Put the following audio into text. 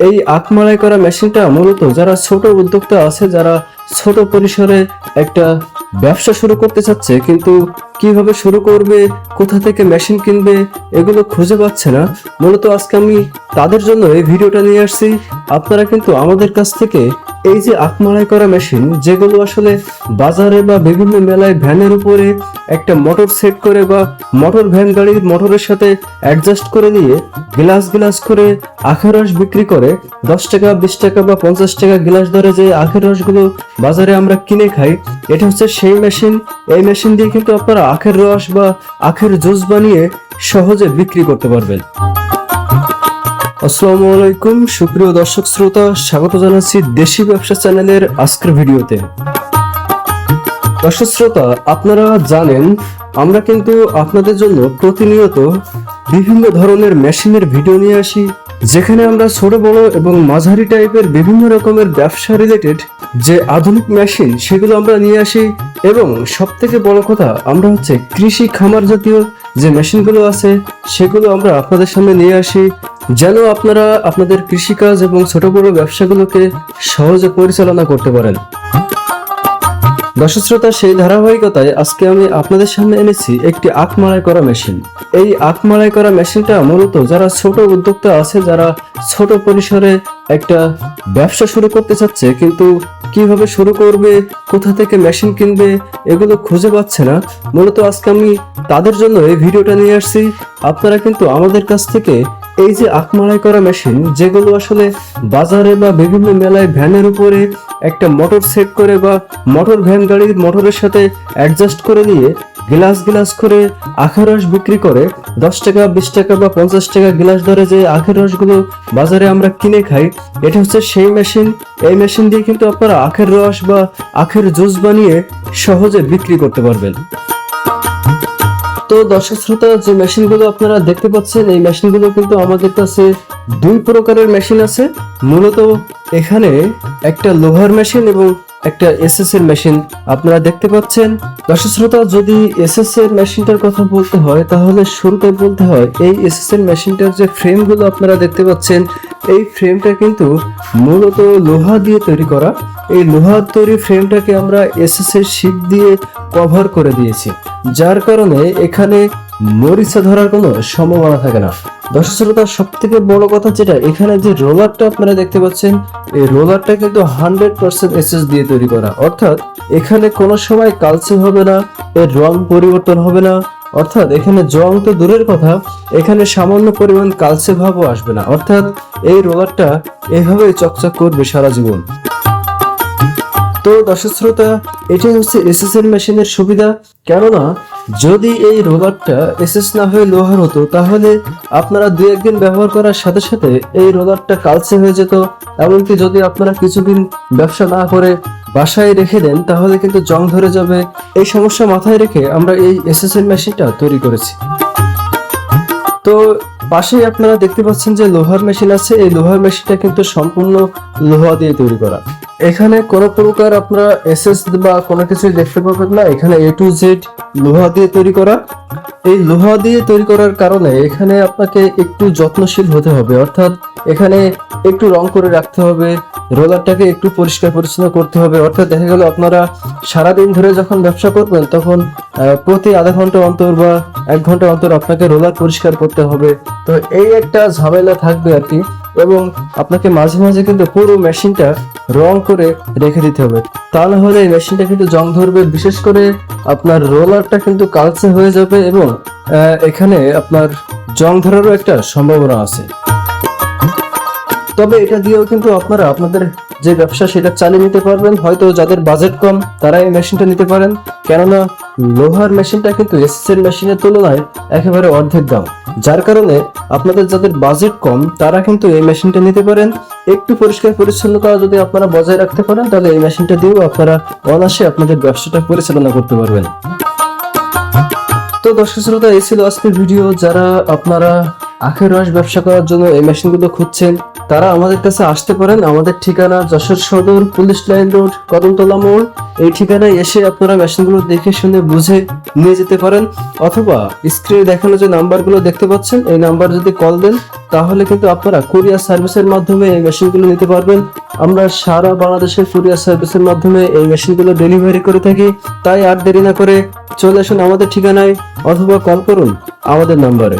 এই আখমারাই করা মেশিনটা মূলত যারা ছোট উদ্যোক্তা আছে, যারা ছোট পরিসরে একটা ব্যবসা শুরু করতে চাচ্ছে, কিন্তু কীভাবে শুরু করবে, কোথা থেকে মেশিন কিনবে, এগুলো খুঁজে পাচ্ছে না। মূলত আজকে আমি তাদের জন্য এই ভিডিওটা নিয়ে আসছি। আপনারা কিন্তু আমাদের কাছ থেকে এই যে আখমারাই করা মেশিন, যেগুলো আসলে বাজারে বা বিভিন্ন মেলায় ভ্যানের উপরে একটা মোটর সেট করে বা মোটর ভ্যান গাড়ির মোটরের সাথে অ্যাডজাস্ট করে নিয়ে গ্লাস গ্লাস করে আখের রস বিক্রি করে, দশ টাকা, বিশ টাকা বা পঞ্চাশ টাকা গ্লাস ধরে যে আখের রসগুলো বাজারে আমরা কিনে খাই, এটা হচ্ছে সেই মেশিন। এই মেশিন দিয়ে কিন্তু আপনারা আখের রস বা আখের জুস বানিয়ে সহজে বিক্রি করতে পারবেন। আসসালামু আলাইকুম, সুপ্রিয় দর্শক শ্রোতা, স্বাগত জানাচ্ছি দেশি ব্যবসা চ্যানেলের আজকের ভিডিওতে। দর্শক শ্রোতা, আপনারা জানেন, আমরা কিন্তু আপনাদের জন্য প্রতিনিয়ত বিভিন্ন ধরনের মেশিনের ভিডিও নিয়ে আসি, যেখানে আমরা ছোট বড় এবং মাঝারি টাইপের বিভিন্ন রকমের ব্যবসা রিলেটেড যে আধুনিক মেশিন সেগুলো আমরা নিয়ে আসি এবং সব থেকে বড় কথা, আমরা হচ্ছে কৃষি খামার জাতীয় যে মেশিনগুলো আছে, সেগুলো আমরা আপনাদের সামনে নিয়ে আসি যেন আপনারা আপনাদের কৃষিকাজ এবং ছোট বড় ব্যবসাগুলোকে সহজে পরিচালনা করতে পারেন। দর্শক শ্রোতা সেই ধারাবাহিকতায় আজকে আমি আপনাদের সামনে এনেছি একটি আখ মাড়াই করা মেশিন। এই আখ মাড়াই করা মেশিনটা মূলত যারা ছোট উদ্যোক্তা আছে, যারা ছোট পরিসরে একটা ব্যবসা শুরু করতে চাচ্ছে, কিন্তু কীভাবে শুরু করবে, কোথা থেকে মেশিন কিনবে, এগুলো খুঁজে পাচ্ছে না। মূলত আজকে আমি তাদের জন্য এই ভিডিওটা নিয়ে আসছি। আপনারা কিন্তু আমাদের কাছ থেকে এই যে আখমালাই করা মেশিন, যেগুলো আসলে বাজারে বা বিভিন্ন মেলায় ভ্যানের উপরে একটা মোটর সেট করে বা মোটর ভ্যান গাড়ির মোটরের সাথে অ্যাডজাস্ট করে নিয়ে গ্লাস গ্লাস করে আখের রস বিক্রি করে দশ টাকা, বিশ টাকা বা পঞ্চাশ টাকা গ্লাস ধরে যে আখের রসগুলো বাজারে আমরা কিনে খাই, এটা হচ্ছে সেই মেশিন। এই মেশিন দিয়ে কিন্তু আপনারা আখের রস বা আখের জুস বানিয়ে সহজে বিক্রি করতে পারবেন। তো দর্শক শ্রোতা, যে মেশিনগুলো আপনারা দেখতে পাচ্ছেন, এই মেশিনগুলো কিন্তু আমাদের কাছে দুই প্রকারের মেশিন আছে। মূলত এখানে একটা লোহার মেশিন এবং একটা এসএস এর মেশিন আপনারা দেখতে পাচ্ছেন। দর্শক শ্রোতা, যদি এসএস এর মেশিনটার কথা বলতে হয়, তাহলে শুরুতে বলতে হয়, এই এসএস এর মেশিনটার যে ফ্রেমগুলো আপনারা দেখতে পাচ্ছেন, এই ফ্রেমটা কিন্তু মূলত লোহা দিয়ে তৈরি করা। এই লোহার তৈরি ফ্রেমটাকে আমরা এসএস এর শীট দিয়ে কভার করে দিয়েছি। যার কারণে এখানে মরিচা ধরার কোনো সম্ভাবনা থাকে না। দর্শক শ্রোতা সব থেকে বড় কথা যেটা, এখানে যে রোলারটা আপনারা দেখতে পাচ্ছেন, এই রোলারটা কিন্তু হান্ড্রেড পার্সেন্ট এসএস দিয়ে তৈরি করা। অর্থাৎ এখানে কোনো সময় কালচে হবে না, এর রং পরিবর্তন হবে না। অর্থাৎ এখানে জং তো দূরের কথা, এখানে সামান্য পরিমাণ কালচে ভাবও আসবে না। অর্থাৎ এই রোলারটা এভাবেই চকচক করবে সারা জীবন। তো দর্শক শ্রোতা, এটাই হচ্ছে এসএস এর মেশিনের সুবিধা। কেননা, যদি এই রোলারটা এসএস না হয়ে লোহার হতো, তাহলে আপনারা দু একদিন ব্যবহার করার সাথে সাথে এই রোলারটা কালচে হয়ে যেত। এমনকি যদি আপনারা কিছুদিন ব্যবসা না করে বাসায় রেখে দেন, তাহলে কিন্তু জং ধরে যাবে। এই সমস্যা মাথায় রেখে আমরা এই এসএস এর মেশিনটা তৈরি করেছি। তো পাশেই আপনারা দেখতে পাচ্ছেন যে লোহার মেশিন আছে। এই লোহার মেশিনটা কিন্তু সম্পূর্ণ লোহা দিয়ে তৈরি করা। এখানে কোনো প্রকার আপনারা এসএস বা কোনো কিছুই দেখতে পাবেন না। এখানে এ টু জেড লোহা দিয়ে তৈরি করা। এই লোহা দিয়ে তৈরি করার কারণে এখানে আপনাকে একটু যত্নশীল হতে হবে। অর্থাৎ এখানে একটু রং করে রাখতে হবে, রোলারটাকে একটু পরিষ্কার পরিচ্ছন্ন করতে হবে। অর্থাৎ দেখা গেল আপনারা সারাদিন ধরে যখন ব্যবসা করবেন, তখন প্রতি আধা ঘণ্টা অন্তর বা এক ঘণ্টা অন্তর আপনাকে রোলার পরিষ্কার করতে হবে। তো এই একটা ঝামেলা থাকবে আর কি। এবং আপনাকে মাঝে মাঝে কিন্তু পুরো মেশিনটা রং করে রেখে দিতে হবে। তা না হলে এই মেশিনটা কিন্তু জং ধরবে, বিশেষ করে আপনার রোলারটা কিন্তু কালচে হয়ে যাবে এবং এখানে আপনার জং ধরারও একটা সম্ভাবনা আছে। তবে এটা দিয়েও কিন্তু আপনারা আপনাদের যে ব্যবসা সেটা চালিয়ে নিতে পারবেন, হয়তো যাদের বাজেট কম তারা এই মেশিনটা নিতে পারেন। কেননা, লোহার মেশিনটা কিন্তু এসএস এর মেশিনের তুলনায় একেবারে অর্ধেক দাম। যার কারণে আপনাদের যাদের বাজেট কম, তারা কিন্তু এই মেশিনটা নিতে পারেন। একটু পরিষ্কার পরিচ্ছন্নতা যদি আপনারা বজায় রাখতে পারেন, তাহলে এই মেশিনটা দিয়েও আপনারা অনায়াসে আপনাদের ব্যবসাটা পরিচালনা করতে পারবেন। তো দর্শক শ্রোতা, এই ছিল আজকের ভিডিও। যারা আপনারা আখের রস ব্যবসা করার জন্য এই মেশিনগুলো খুঁজছেন। তারা আমাদের কাছে আসতে পারেন আমাদের ঠিকানা যশোর সদর, পুলিশ লাইন রোড, কদমতলা মোড়। এই ঠিকানায় এসে আপনারা মেশিনগুলো দেখে শুনে বুঝে নিয়ে যেতে পারেন। অথবা স্ক্রিনে দেখানো যে নাম্বারগুলো দেখতে পাচ্ছেন, এই নাম্বার যদি কল দেন, তাহলে কিন্তু আপনারা কুরিয়ার সার্ভিসের মাধ্যমে এই মেশিনগুলো নিতে পারবেন। আমরা সারা বাংলাদেশের কুরিয়ার সার্ভিসের মাধ্যমে এই মেশিনগুলো ডেলিভারি করে থাকি। তাই আর দেরি না করে চলে আসুন আমাদের ঠিকানায়, অথবা কল করুন আমাদের নাম্বারে